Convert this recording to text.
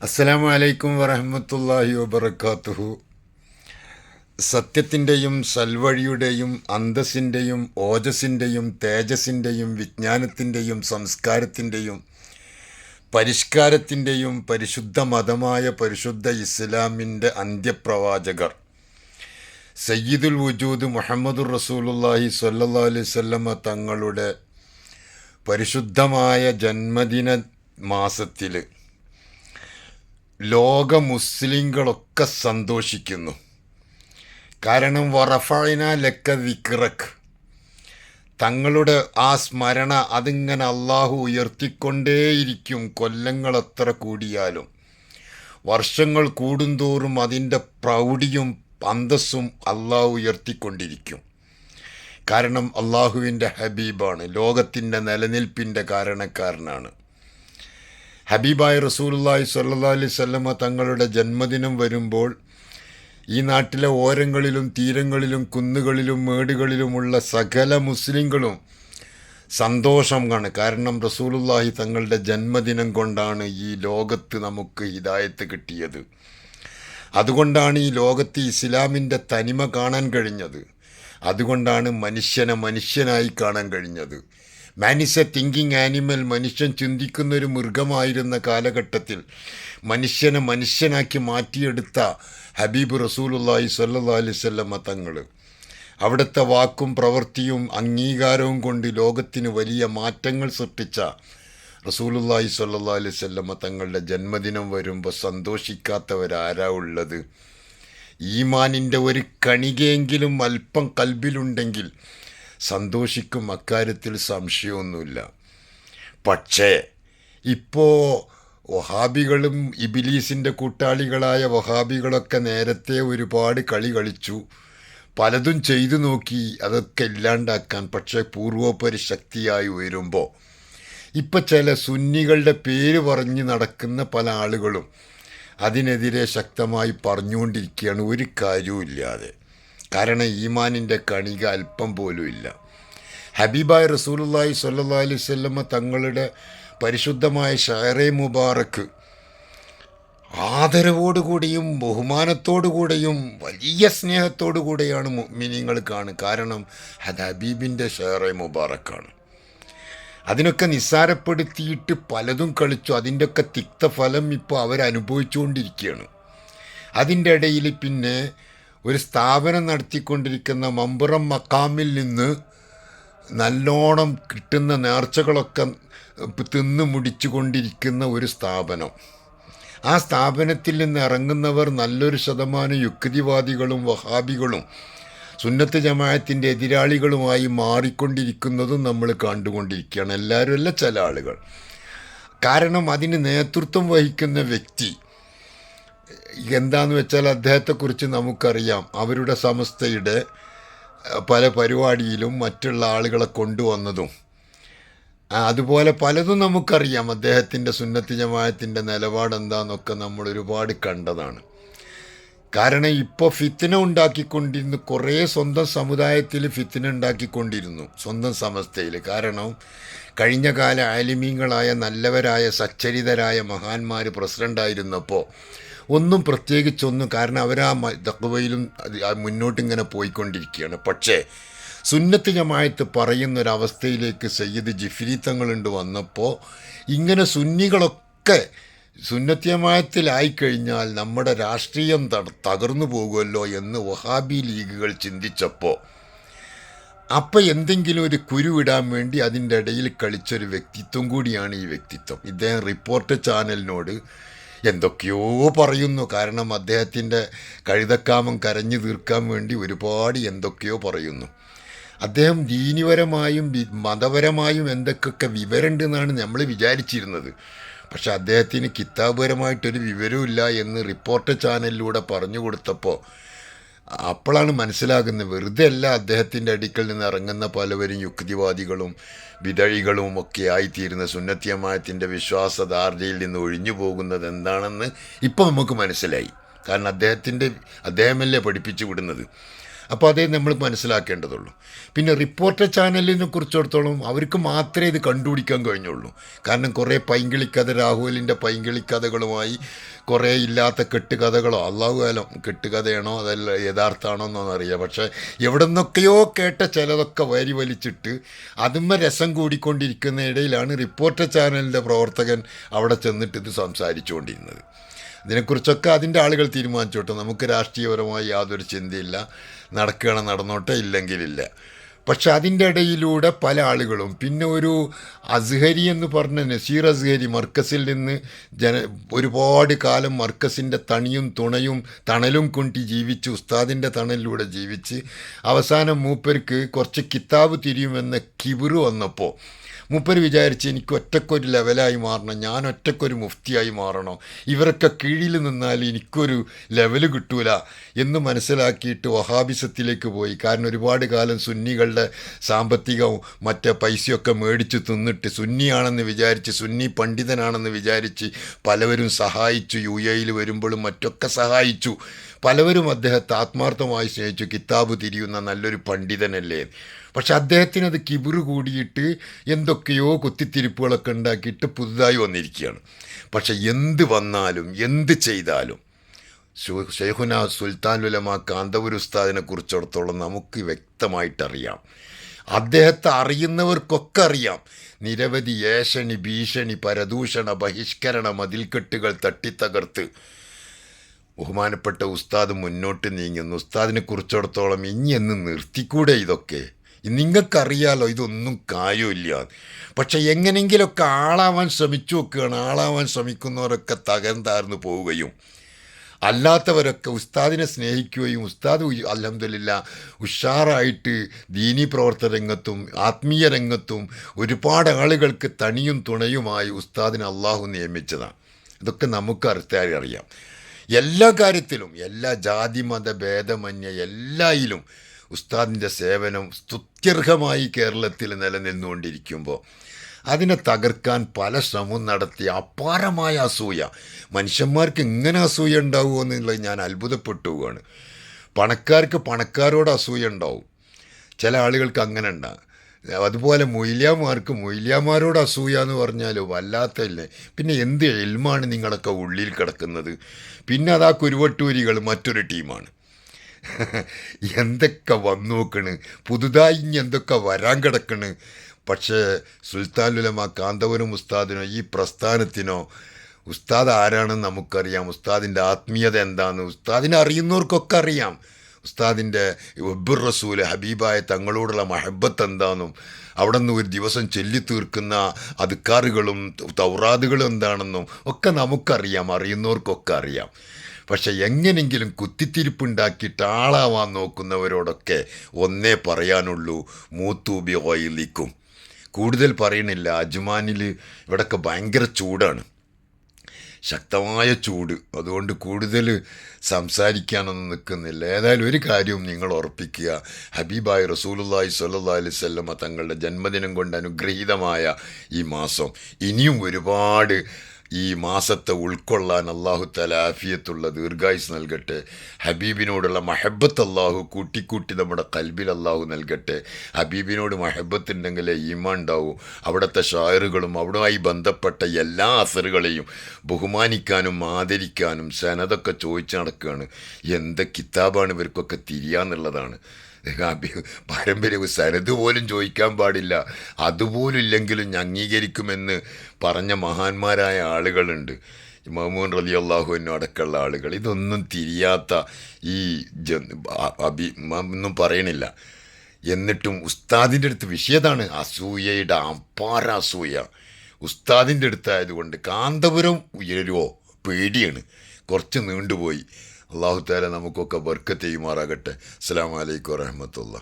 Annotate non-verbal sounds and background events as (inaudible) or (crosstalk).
അസ്സലാമു അലൈക്കും വറഹമത്തല്ലാഹി വബർക്കാത്തുഹു സത്യത്തിന്റെയും സൽവഴിയുടെയും അന്തസ്സിന്റെയും ഓജസ്സിന്റെയും തേജസ്സിന്റെയും വിജ്ഞാനത്തിന്റെയും സംസ്കാരത്തിന്റെയും പരിഷ്കാരത്തിന്റെയും പരിശുദ്ധ മതമായ പരിശുദ്ധ ഇസ്ലാമിന്റെ അന്ത്യപ്രവാചകർ സയ്യിദുൽ വജൂദ് മുഹമ്മദുർ റസൂലുല്ലാഹി സല്ലാ അലൈഹി വസല്ലമ തങ്ങളുടെ പരിശുദ്ധമായ ജന്മദിന മാസത്തിൽ ലോക മുസ്ലിങ്ങളൊക്കെ സന്തോഷിക്കുന്നു. കാരണം വറഫൈന ലക്ക വിക്രഖ് തങ്ങളുടെ ആ സ്മരണ അതിങ്ങനെ അള്ളാഹു ഉയർത്തിക്കൊണ്ടേയിരിക്കും കൊല്ലങ്ങൾ എത്ര കൂടിയാലും. വർഷങ്ങൾ കൂടുന്തോറും അതിന്റെ പ്രൗഢിയും അന്തസ്സും അള്ളാഹു ഉയർത്തിക്കൊണ്ടിരിക്കും. കാരണം അള്ളാഹുവിന്റെ ഹബീബാണ് ലോകത്തിന്റെ നിലനിൽപ്പിന്റെ കാരണക്കാരനാണ്. ഹബീബായ റസൂലുള്ളാഹി സ്വല്ലല്ലാഹി അലൈഹി വസല്ലമ തങ്ങളുടെ ജന്മദിനം വരുമ്പോൾ ഈ നാട്ടിലെ ഓരങ്ങളിലും തീരങ്ങളിലും കുന്നുകളിലും മേടുകളിലുമുള്ള സകല മുസ്ലിങ്ങളും സന്തോഷം കാണും. കാരണം റസൂലുള്ളാഹി തങ്ങളുടെ ജന്മദിനം കൊണ്ടാണ് ഈ ലോകത്ത് നമുക്ക് ഹിദായത്ത് കിട്ടിയത്. അതുകൊണ്ടാണ് ഈ ലോകത്ത് ഇസ്ലാമിന്റെ തനിമ കാണാൻ കഴിഞ്ഞത്. അതുകൊണ്ടാണ് മനുഷ്യനെ മനുഷ്യനായി കാണാൻ കഴിഞ്ഞത്. Man is a thinking animal മനുഷ്യൻ ചിന്തിക്കുന്ന ഒരു മൃഗമായിരുന്ന കാലഘട്ടത്തിൽ മനുഷ്യനെ മനുഷ്യനാക്കി മാറ്റിയെടുത്ത ഹബീബ് റസൂലുള്ളാഹി സ്വല്ലല്ലാഹി അലൈഹി വസല്ലമ തങ്ങൾ. അവിടുത്തെ വാക്കും പ്രവൃത്തിയും അംഗീകാരവും കൊണ്ട് ലോകത്തിന് വലിയ മാറ്റങ്ങൾ സൃഷ്ടിച്ച റസൂലുള്ളാഹി സ്വല്ലല്ലാഹി അലൈഹി വസല്ലമ തങ്ങളുടെ ജന്മദിനം വരുമ്പോൾ സന്തോഷിക്കാത്തവരാരാ ഉള്ളത്? ഈമാനിന്റെ ഒരു കണികയെങ്കിലും അല്പം കൽബിലുണ്ടെങ്കിൽ സന്തോഷിക്കും അക്കാര്യത്തിൽ സംശയമൊന്നുമില്ല. പക്ഷേ ഇപ്പോൾ വഹാബികളും ഇബിലീസിന്റെ കൂട്ടാളികളായ വഹാബികളൊക്കെ നേരത്തെ ഒരുപാട് കളി കളിച്ചു. പലതും ചെയ്തു നോക്കി അതൊക്കെ ഇല്ലാണ്ടാക്കാൻ പക്ഷേ പൂർവോപരി ശക്തിയായി ഉയരുമ്പോൾ ഇപ്പം ചില സുന്നികളുടെ പേര് പറഞ്ഞ് നടക്കുന്ന പല ആളുകളും അതിനെതിരെ ശക്തമായി പറഞ്ഞുകൊണ്ടിരിക്കുകയാണ്. ഒരു കാര്യവും ഇല്ലാതെ. കാരണം ഈമാനിന്റെ കണിക അല്പം പോലും ഇല്ല. ഹബീബായ് റസൂലുള്ളാഹി സല്ലാ അലൈഹി വസല്ലമ തങ്ങളുടെ പരിശുദ്ധമായ ഷഹറെ മുബാറക്ക് ആദരവോടുകൂടിയും ബഹുമാനത്തോടുകൂടിയും വലിയ സ്നേഹത്തോടു മിനിങ്ങൾക്കാണ് കാരണം അത് ഹബീബിന്റെ ഷഹറെ മുബാറക്കാണ്. അതിനൊക്കെ നിസ്സാരപ്പെടുത്തിയിട്ട് പലതും കളിച്ചു. അതിന്റെയൊക്കെ തിക്തഫലം ഇപ്പോൾ അവരനുഭവിച്ചുകൊണ്ടിരിക്കുകയാണ്. അതിന്റെ ഇടയിൽ പിന്നെ ഒരു സ്ഥാപനം നടത്തിക്കൊണ്ടിരിക്കുന്ന മമ്പുറം മക്കാമിൽ നിന്ന് നല്ലോണം കിട്ടുന്ന നേർച്ചകളൊക്കെ തിന്നു മുടിച്ചു കൊണ്ടിരിക്കുന്ന ഒരു സ്ഥാപനം. ആ സ്ഥാപനത്തിൽ നിന്ന് ഇറങ്ങുന്നവർ നല്ലൊരു ശതമാനം യുക്തിവാദികളും വഹാബികളും സുന്നത്ത് ജമായത്തിന്റെ എതിരാളികളുമായി മാറിക്കൊണ്ടിരിക്കുന്നതും നമ്മൾ കണ്ടുകൊണ്ടിരിക്കുകയാണ്. എല്ലാവരും അല്ല ചില ആളുകൾ. കാരണം അതിന് നേതൃത്വം വഹിക്കുന്ന വ്യക്തി എന്താന്ന് വെച്ചാൽ അദ്ദേഹത്തെക്കുറിച്ച് നമുക്കറിയാം. അവരുടെ സംസ്ഥയുടെ പല പരിപാടിയിലും മറ്റുള്ള ആളുകളെ കൊണ്ടുവന്നതും. അതുപോലെ പലതും നമുക്കറിയാം. അദ്ദേഹത്തിന്റെ സുന്നത്തി ജമായത്തിന്റെ നിലപാട് എന്താണെന്നൊക്കെ നമ്മൾ ഒരുപാട് കണ്ടതാണ്. കാരണം ഇപ്പോൾ ഫിത്തിന ഉണ്ടാക്കിക്കൊണ്ടിരുന്നു. കുറേ സ്വന്തം സമുദായത്തിൽ ഫിത്തിന ഉണ്ടാക്കിക്കൊണ്ടിരുന്നു. സ്വന്തം സമസ്തയിൽ. കാരണം കഴിഞ്ഞ കാല ആലിമീങ്ങളായ നല്ലവരായ സച്ചരിതരായ മഹാന്മാർ പ്രസിഡന്റായിരുന്നപ്പോൾ ഒന്നും പ്രത്യേകിച്ചൊന്നും കാരണം അവർ ആ തക്കവയിലും മുന്നോട്ടിങ്ങനെ പോയിക്കൊണ്ടിരിക്കുകയാണ്. പക്ഷേ സുന്നത്ത് ജമായത്ത് പറയുന്നൊരവസ്ഥയിലേക്ക് സയ്യിദ് ജിഫിരി തങ്ങളുണ്ട് വന്നപ്പോൾ ഇങ്ങനെ സുന്നികളൊക്കെ സുന്നത്യമായത്തിലായിക്കഴിഞ്ഞാൽ നമ്മുടെ രാഷ്ട്രീയം തകർന്നു പോകുമല്ലോ എന്ന് വഹാബി ലീഗുകൾ ചിന്തിച്ചപ്പോൾ അപ്പം എന്തെങ്കിലും ഒരു കുരുവിടാൻ വേണ്ടി അതിന്റെ ഇടയിൽ കളിച്ചൊരു വ്യക്തിത്വം കൂടിയാണ് ഈ വ്യക്തിത്വം. ഇദ്ദേഹം റിപ്പോർട്ട് ചാനലിനോട് എന്തൊക്കെയോ പറയുന്നു. കാരണം അദ്ദേഹത്തിന്റെ കഴുതക്കാമം കരഞ്ഞു തീർക്കാൻ വേണ്ടി ഒരുപാട് എന്തൊക്കെയോ പറയുന്നു. അദ്ദേഹം ദീനിപരമായും മതപരമായും എന്തൊക്കെ വിവരമുണ്ടെന്നാണ് നമ്മൾ വിചാരിച്ചിരുന്നത്. പക്ഷെ അദ്ദേഹത്തിന് കിതാബുപരമായിട്ടൊരു വിവരമില്ല എന്ന് റിപ്പോർട്ടർ ചാനലിലൂടെ പറഞ്ഞു കൊടുത്തപ്പോൾ അപ്പോഴാണ് മനസ്സിലാകുന്നത്. വെറുതെ അല്ല അദ്ദേഹത്തിന്റെ അടുക്കൽ നിന്ന് ഇറങ്ങുന്ന പലവരും യുക്തിവാദികളും വിതഴികളും ഒക്കെ ആയിത്തീരുന്ന സുന്നത്യമായത്തിന്റെ വിശ്വാസധാർജയിൽ നിന്ന് ഒഴിഞ്ഞു പോകുന്നത് എന്താണെന്ന് ഇപ്പോൾ നമുക്ക് മനസ്സിലായി. കാരണം അദ്ദേഹത്തിന്റെ അദ്ദേഹമല്ലേ പഠിപ്പിച്ചു വിടുന്നത്. അപ്പോൾ അതേ നമ്മൾ മനസ്സിലാക്കേണ്ടതുള്ളൂ. പിന്നെ റിപ്പോർട്ടർ ചാനലിനെ കുറിച്ചിടത്തോളം അവർക്ക് മാത്രമേ ഇത് കണ്ടുപിടിക്കാൻ കഴിഞ്ഞുള്ളൂ. കാരണം കുറേ പൈങ്കിളിക്കഥ രാഹുലിന്റെ പൈങ്കിളിക്കഥകളുമായി കുറേ ഇല്ലാത്ത കെട്ടുകഥകളോ അള്ളാഹു കാലം കെട്ടുകഥയാണോ അതല്ല യഥാർത്ഥമാണോ എന്നൊന്നും അറിയാം പക്ഷേ എവിടെ നിന്നൊക്കെയോ കേട്ട ചിലതൊക്കെ വരി വലിച്ചിട്ട് അതുമ്മ രസം കൂടിക്കൊണ്ടിരിക്കുന്ന ഇടയിലാണ് റിപ്പോർട്ടർ ചാനലിന്റെ പ്രവർത്തകൻ അവിടെ ചെന്നിട്ട് ഇത് സംസാരിച്ചുകൊണ്ടിരുന്നത്. ഇതിനെക്കുറിച്ചൊക്കെ അതിന്റെ ആളുകൾ തീരുമാനിച്ചോട്ടെ. നമുക്ക് രാഷ്ട്രീയപരമായി യാതൊരു ചിന്തയില്ല. നടക്കുകയാണ് നടന്നോട്ടെ ഇല്ലെങ്കിലില്ല. പക്ഷെ അതിന്റെ ഇടയിലൂടെ പല ആളുകളും പിന്നെ ഒരു അസ്ഹരി എന്ന് പറഞ്ഞ നസീർ അസ്ഹരി മർക്കസിൽ നിന്ന് ജന ഒരുപാട് കാലം മർക്കസിന്റെ തണിയും തുണയും തണലും കൊണ്ടി ജീവിച്ച് ഉസ്താദിന്റെ തണലിലൂടെ ജീവിച്ച് അവസാനം മൂപ്പർക്ക് കുറച്ച് കിതാബ് തിരിയുമെന്ന കിബിറ് വന്നപ്പോൾ മൂപ്പര് വിചാരിച്ച് എനിക്ക് ഒറ്റക്കൊരു ലെവലായി മാറണം ഞാൻ ഒറ്റക്കൊരു മുഫ്തിയായി മാറണം. ഇവരൊക്കെ കീഴിൽ നിന്നാൽ എനിക്കൊരു ലെവൽ കിട്ടൂല എന്ന് മനസ്സിലാക്കിയിട്ട് വഹാബിസത്തിലേക്ക് പോയി. കാരണം ഒരുപാട് കാലം സുന്നികളുടെ സാമ്പത്തികവും മറ്റേ പൈസയൊക്കെ മേടിച്ച് തിന്നിട്ട് സുന്നിയാണെന്ന് വിചാരിച്ച് സുന്നി പണ്ഡിതനാണെന്ന് വിചാരിച്ച് പലവരും സഹായിച്ചു. യു എയിൽ വരുമ്പോഴും മറ്റൊക്കെ സഹായിച്ചു. പലവരും അദ്ദേഹത്തെ ആത്മാർത്ഥമായി സ്നേഹിച്ചു. കിതാബ് തിരിയുന്ന നല്ലൊരു പണ്ഡിതനല്ലേ? പക്ഷെ അദ്ദേഹത്തിന് അത് കിബിറ് കൂടിയിട്ട് എന്തൊക്കെയോ കുത്തിത്തിരിപ്പുകളൊക്കെ ഉണ്ടാക്കിയിട്ട് പുതുതായി വന്നിരിക്കുകയാണ്. പക്ഷെ എന്ത് വന്നാലും എന്ത് ചെയ്താലും ഷെയ്ഖുന സുൽത്താൻ ഉലമ കാന്തപുര ഉസ്താദിനെ കുറിച്ചിടത്തോളം നമുക്ക് വ്യക്തമായിട്ടറിയാം. അദ്ദേഹത്തെ അറിയുന്നവർക്കൊക്കെ അറിയാം. നിരവധി ഏഷണി ഭീഷണി പരദൂഷണ ബഹിഷ്കരണ മതിൽക്കെട്ടുകൾ തട്ടിത്തകർത്ത് ബഹുമാനപ്പെട്ട ഉസ്താദ് മുന്നോട്ട് നീങ്ങുന്നു. ഉസ്താദിനെ കുറിച്ചിടത്തോളം ഇനി എന്ന് നിർത്തിക്കൂടെ ഇതൊക്കെ? നിങ്ങൾക്കറിയാലോ ഇതൊന്നും കാര്യമില്ല. പക്ഷെ എങ്ങനെങ്കിലുമൊക്കെ ആളാവാൻ ശ്രമിച്ചു നോക്കുകയാണ്. ആളാവാൻ ശ്രമിക്കുന്നവരൊക്കെ തകർന്നാർന്നു പോവുകയും. അല്ലാത്തവരൊക്കെ ഉസ്താദിനെ സ്നേഹിക്കുകയും ഉസ്താദ് അലഹമില്ല ഉഷാറായിട്ട് ദീനി പ്രവർത്തന രംഗത്തും ആത്മീയ രംഗത്തും ഒരുപാട് ആളുകൾക്ക് തണിയും തുണയുമായി ഉസ്താദിനെ അള്ളാഹു നിയമിച്ചതാണ്. ഇതൊക്കെ നമുക്ക് അറിയാതെ അറിയാം. എല്ലാ കാര്യത്തിലും എല്ലാ ജാതി മത ഭേദമന്യ എല്ലായിലും ഉസ്താദിന്റെ സേവനം സ്തുത്യർഹമായി കേരളത്തിൽ നിലനിന്നുകൊണ്ടിരിക്കുമ്പോൾ അതിനെ തകർക്കാൻ പല ശ്രമവും നടത്തി അപാരമായ അസൂയ. മനുഷ്യന്മാർക്ക് എങ്ങനെ അസൂയ ഉണ്ടാവുമോ എന്നുള്ളത് ഞാൻ അത്ഭുതപ്പെട്ടു പോവുകയാണ് പണക്കാർക്ക് പണക്കാരോട് അസൂയ ഉണ്ടാവും. ചില ആളുകൾക്ക് അങ്ങനെ ഉണ്ടാകും അതുപോലെ മൂല്യമാർക്ക് മൂല്യമാരോട് അസൂയ എന്ന് പറഞ്ഞാൽ വല്ലാത്തല്ലേ പിന്നെ എന്ത് എൽമാണ് നിങ്ങളൊക്കെ ഉള്ളിൽ കിടക്കുന്നത്? പിന്നെ അതാ കുരുവട്ടൂരികൾ മറ്റൊരു ടീമാണ്. (laughs) എന്തൊക്കെ വന്നു നോക്കണ്? പുതുതായി എന്തൊക്കെ വരാൻ കിടക്കണ്? പക്ഷേ സുൽത്താനുലമ കാന്തപുരം ഉസ്താദിനോ ഈ പ്രസ്ഥാനത്തിനോ ഉസ്താദ് ആരാണെന്ന് നമുക്കറിയാം. ഉസ്താദിന്റെ ആത്മീയത എന്താണെന്ന് ഉസ്താദിനെ അറിയുന്നവർക്കൊക്കെ അറിയാം. ഉസ്താദിന്റെ ഒബുർ റസൂൽ ഹബീബായ തങ്ങളോടുള്ള മഹബത്ത് എന്താണെന്നും അവിടെ നിന്ന് ഒരു ദിവസം ചൊല്ലി തീർക്കുന്ന അതുക്കാറുകളും തൗറാദുകളും എന്താണെന്നും ഒക്കെ നമുക്കറിയാം അറിയുന്നവർക്കൊക്കെ അറിയാം. പക്ഷെ എങ്ങനെങ്കിലും കുത്തിത്തിരിപ്പുണ്ടാക്കിയിട്ട് ആളാവാൻ നോക്കുന്നവരോടൊക്കെ ഒന്നേ പറയാനുള്ളൂ മൂത്തൂബി ഓയിലിക്കും കൂടുതൽ പറയണില്ല. അജ്മാനിൽ ഇവിടൊക്കെ ഭയങ്കര ചൂടാണ്. ശക്തമായ ചൂട്. അതുകൊണ്ട് കൂടുതൽ സംസാരിക്കാനൊന്നും നിൽക്കുന്നില്ല. ഏതായാലും ഒരു കാര്യവും നിങ്ങൾ ഉറപ്പിക്കുക. ഹബീബായ് റസൂലുല്ലാഹി സ്വല്ലല്ലാഹി അലൈഹി വസല്ലമ തങ്ങളുടെ ജന്മദിനം കൊണ്ട് അനുഗ്രഹീതമായ ഈ മാസം. ഇനിയും ഒരുപാട് ഈ മാസത്തെ ഉൾക്കൊള്ളാൻ അള്ളാഹു തല ആഫിയത്തുള്ള ദീർഘായുസ് നൽകട്ടെ. ഹബീബിനോടുള്ള മഹബത്ത് അള്ളാഹു കൂട്ടിക്കൂട്ടി നമ്മുടെ കൽബിൽ അള്ളാഹു നൽകട്ടെ. ഹബീബിനോട് മഹബത്ത് ഉണ്ടെങ്കിലേ ഈമ ഉണ്ടാവും. അവിടുത്തെ ഷായറുകളും അവിടുമായി ബന്ധപ്പെട്ട എല്ലാ അസറുകളെയും ബഹുമാനിക്കാനും ആദരിക്കാനും സനതൊക്കെ ചോദിച്ചു നടക്കുകയാണ് എന്ത് കിതാബാണ് ഇവർക്കൊക്കെ തിരിയാന്നുള്ളതാണ്. പാരമ്പര്യ സനത് പോലും ചോദിക്കാൻ പാടില്ല. അതുപോലും ഇല്ലെങ്കിലും അംഗീകരിക്കുമെന്ന് പറഞ്ഞ മഹാന്മാരായ ആളുകളുണ്ട്. മഹ്മൂൻ റലി അള്ളാഹുവിനും അടക്കമുള്ള ആളുകൾ. ഇതൊന്നും തിരിയാത്ത ഈ ജ അഭി ഒന്നും പറയണില്ല. എന്നിട്ടും ഉസ്താദിന്റെ അടുത്ത് വിഷയതാണ്. അസൂയയുടെ അപ്പാര അസൂയ. ഉസ്താദിന്റെ അടുത്തായതുകൊണ്ട് കാന്തപുരം ഉയരുമോ പേടിയാണ്. കുറച്ച് നീണ്ടുപോയി. അള്ളാഹു താല നമുക്കൊക്കെ ബർക്കത്ത് ചെയ്യുമാറാകട്ടെ. അസ്സാം വലൈക്കും വരഹമത്തുള്ള